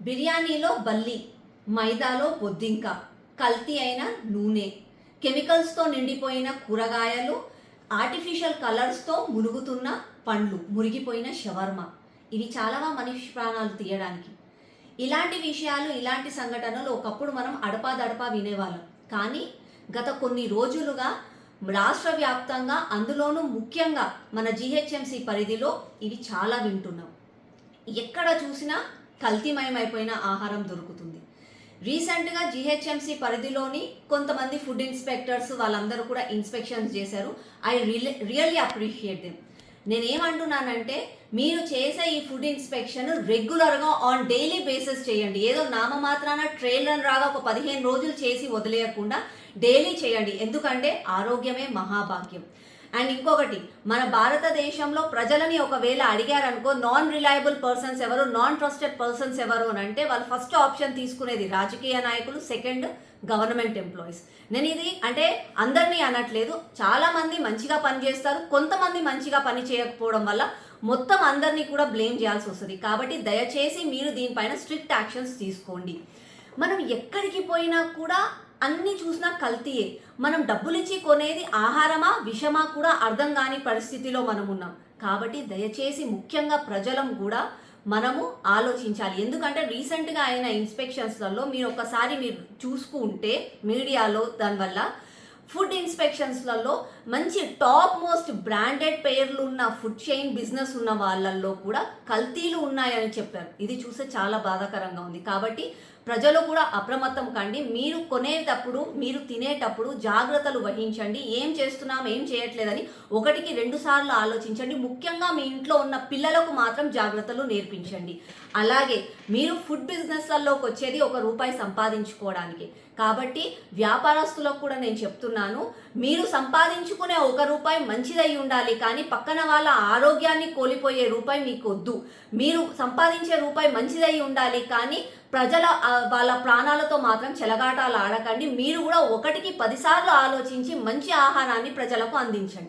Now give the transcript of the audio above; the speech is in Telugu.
బిర్యానీలో బల్లి మైదాలో బొద్దింక కల్తీ అయిన నూనె కెమికల్స్తో నిండిపోయిన కూరగాయలు ఆర్టిఫిషియల్ కలర్స్తో మునుగుతున్న పండ్లు మురిగిపోయిన షవర్మ. ఇవి చాలావా మనిషి ప్రాణాలు తీయడానికి. ఇలాంటి విషయాలు ఇలాంటి సంఘటనలు ఒకప్పుడు మనం అడపాదడపా వినేవాళ్ళం. కానీ గత కొన్ని రోజులుగా రాష్ట్ర వ్యాప్తంగా అందులోనూ ముఖ్యంగా మన జిహెచ్ఎంసి పరిధిలో ఇవి చాలా వింటున్నాం. ఎక్కడ చూసినా కల్తీమయమైపోయిన ఆహారం దొరుకుతుంది. రీసెంట్గా జిహెచ్ఎంసి పరిధిలోని కొంతమంది ఫుడ్ ఇన్స్పెక్టర్స్ వాళ్ళందరూ కూడా ఇన్స్పెక్షన్స్ చేశారు. I real really appreciate them. నేనేమంటున్నానంటే మీరు చేసే ఈ ఫుడ్ ఇన్స్పెక్షన్ రెగ్యులర్గా ఆన్ డైలీ బేసిస్ చేయండి. ఏదో నామమాత్రాన ట్రైలర్ రాగా ఒక పదిహేను రోజులు చేసి వదిలేయకుండా డైలీ చేయండి. ఎందుకంటే ఆరోగ్యమే మహాభాగ్యం. అండ్ ఇంకొకటి మన భారతదేశంలో ప్రజలని ఒకవేళ అడిగారనుకో నాన్ రిలయబుల్ పర్సన్స్ ఎవరు నాన్ ట్రస్టెడ్ పర్సన్స్ ఎవరు అని అంటే వాళ్ళు ఫస్ట్ ఆప్షన్ తీసుకునేది రాజకీయ నాయకులు సెకండ్ గవర్నమెంట్ ఎంప్లాయీస్ నేను ఇది అంటే అందరినీ అనట్లేదు చాలామంది మంచిగా పనిచేస్తారు కొంతమంది మంచిగా పని చేయకపోవడం వల్ల మొత్తం అందరినీ కూడా బ్లేమ్ చేయాల్సి వస్తుంది. కాబట్టి దయచేసి మీరు దీనిపైన స్ట్రిక్ట్ యాక్షన్స్ తీసుకోండి. మనం ఎక్కడికి పోయినా కూడా అన్ని చూసినా కల్తీయే. మనం డబ్బులిచ్చి కొనేది ఆహారమా విషమా కూడా అర్థం కాని పరిస్థితిలో మనం ఉన్నాం. కాబట్టి దయచేసి ముఖ్యంగా ప్రజలం కూడా మనము ఆలోచించాలి. ఎందుకంటే రీసెంట్గా అయిన ఇన్స్పెక్షన్స్లలో మీరు ఒకసారి మీరు చూసుకుంటే మీడియాలో దానివల్ల ఫుడ్ ఇన్స్పెక్షన్స్లలో మంచి టాప్ మోస్ట్ బ్రాండెడ్ పేర్లు ఉన్న ఫుడ్ చైన్ బిజినెస్ ఉన్న వాళ్ళల్లో కూడా కల్తీలు ఉన్నాయని చెప్పారు. ఇది చూస్తే చాలా బాధాకరంగా ఉంది. కాబట్టి ప్రజలు కూడా అప్రమత్తం కండి. మీరు కొనేటప్పుడు మీరు తినేటప్పుడు జాగ్రత్తలు వహించండి. ఏం చేస్తున్నాం ఏం చేయట్లేదని ఒకటికి రెండు సార్లు ఆలోచించండి. ముఖ్యంగా మీ ఇంట్లో ఉన్న పిల్లలకు మాత్రం జాగ్రత్తలు నేర్పించండి. అలాగే మీరు ఫుడ్ బిజినెస్లలోకి వచ్చేది ఒక రూపాయి సంపాదించుకోవడానికి. కాబట్టి వ్యాపారస్తులకు కూడా నేను చెప్తున్నాను మీరు సంపాదించుకునే ఒక రూపాయి మంచిదై ఉండాలి కానీ పక్కన వాళ్ళ ఆరోగ్యాన్ని కోల్పోయే రూపాయి మీకు వద్దు మీరు సంపాదించే రూపాయి మంచిదై ఉండాలి కానీ ప్రజల వాళ్ళ ప్రాణాలతో మాత్రం చెలగాటాలు ఆడకండి. మీరు కూడా ఒకటికి పదిసార్లు ఆలోచించి మంచి ఆహారాన్ని ప్రజలకు అందించండి.